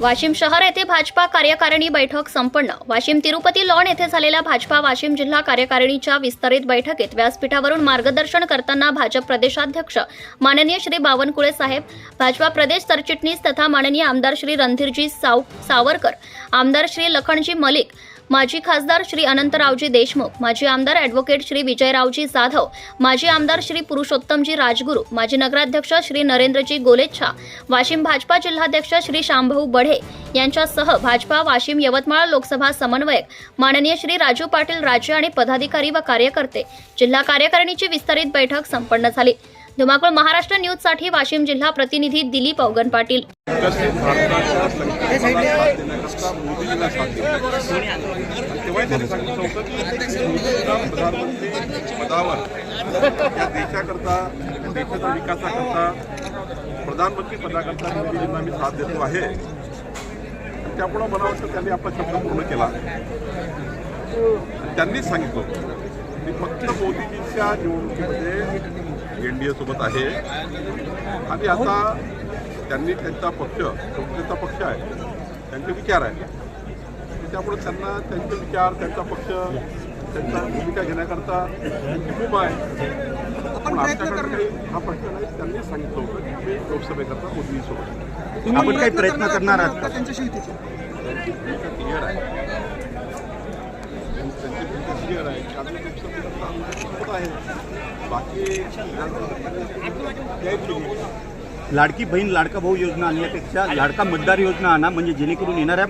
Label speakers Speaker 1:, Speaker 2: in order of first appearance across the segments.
Speaker 1: वाशिम शहर येथे भाजपा कार्यकारिणी बैठक संपन्न. वाशिम तिरुपती लॉन येथे झालेल्या भाजपा वाशिम जिल्हा कार्यकारिणीच्या विस्तारित बैठकीत व्यासपीठावरून मार्गदर्शन करताना भाजप प्रदेशाध्यक्ष माननीय श्री बावनकुळे साहेब भाजपा प्रदेश सरचिटणीस तथा माननीय आमदार श्री रणधीरजी साव सावरकर आमदार श्री लखनजी मलिक माजी खासदार श्री अनंतरावजी देशमुख माजी आमदार ॲडव्होकेट श्री विजयरावजी जाधव माजी आमदार श्री पुरुषोत्तमजी राजगुरू माजी नगराध्यक्ष श्री नरेंद्रजी गोलेच्छा वाशिम भाजपा जिल्हाध्यक्ष श्री शांभाऊ बढे यांच्यासह भाजपा वाशिम यवतमाळ लोकसभा समन्वयक माननीय श्री राजू पाटील राज्य आणि पदाधिकारी व कार्यकर्ते. जिल्हा कार्यकारिणीची विस्तारित बैठक संपन्न झाली. धुमाकूळ महाराष्ट्र न्यूजसाठी वाशिम जिल्हा प्रतिनिधी दिलीप अवगण पाटील.
Speaker 2: प्रधानमंत्री देशाकरता देशाच्या विकासाकरता प्रधानमंत्री पदाकरता मोदीजींना मी साथ देतो आहे त्यामुळं मला वाटतं त्यांनी आपला शब्द पूर्ण केला आणि त्यांनीच सांगितलं की फक्त मोदीजींच्या निवडणुकीमध्ये एन डी ए सोबत आहे. आणि आता त्यांनी त्यांचा पक्ष त्यांचा पक्ष आहे. त्यांचे विचार आहे त्यामुळे त्यांना त्यांचे विचार त्यांचा पक्ष त्यांचा भूमिका घेण्याकरता त्यांची खूप आहे. पण आमच्याकडे काही हा प्रश्न नाही त्यांनी सांगितलं होतं की मी लोकसभेकरता मोदींसोबत
Speaker 3: आपण काही प्रयत्न करणार आहात का?
Speaker 2: त्यांची भूमिका क्लिअर आहे. त्यांची भूमिका क्लिअर आहे की आहे बाकी त्याही
Speaker 3: लाडकी बहीण लाडका भाऊ योजना आणण्यापेक्षा लाडका मतदार योजना आणा म्हणजे जेणेकरून येणाऱ्या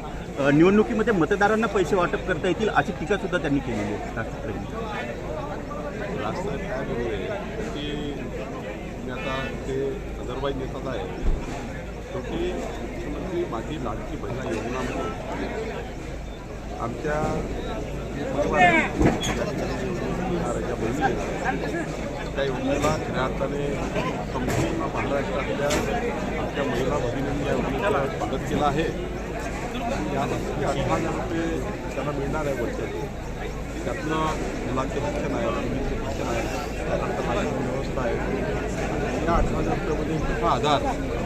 Speaker 3: निवडणुकीमध्ये मतदारांना पैसे वाटप करता येतील अशी टीका सुद्धा त्यांनी केलेली आहे राष्ट्रपतींनी.
Speaker 2: काय की आता ते अदरवाईज नेतात आहे शेवटी मुख्यमंत्री माझी लाडकी बहिणा योजनामध्ये आमच्या त्या योजनेला खऱ्या अर्थाने संपूर्ण महाराष्ट्रातल्या आमच्या महिला भगिनींनी या योजनेला स्वागत केलं आहे यासाठी अठरा हजार रुपये त्यांना मिळणार आहे वर्षाचे त्यातनं मुलांचे शिक्षण आहे मुलींचे शिक्षण आहे त्यानंतर व्यवस्था आहे या अठरा हजार रुपयामध्ये मोठा आधार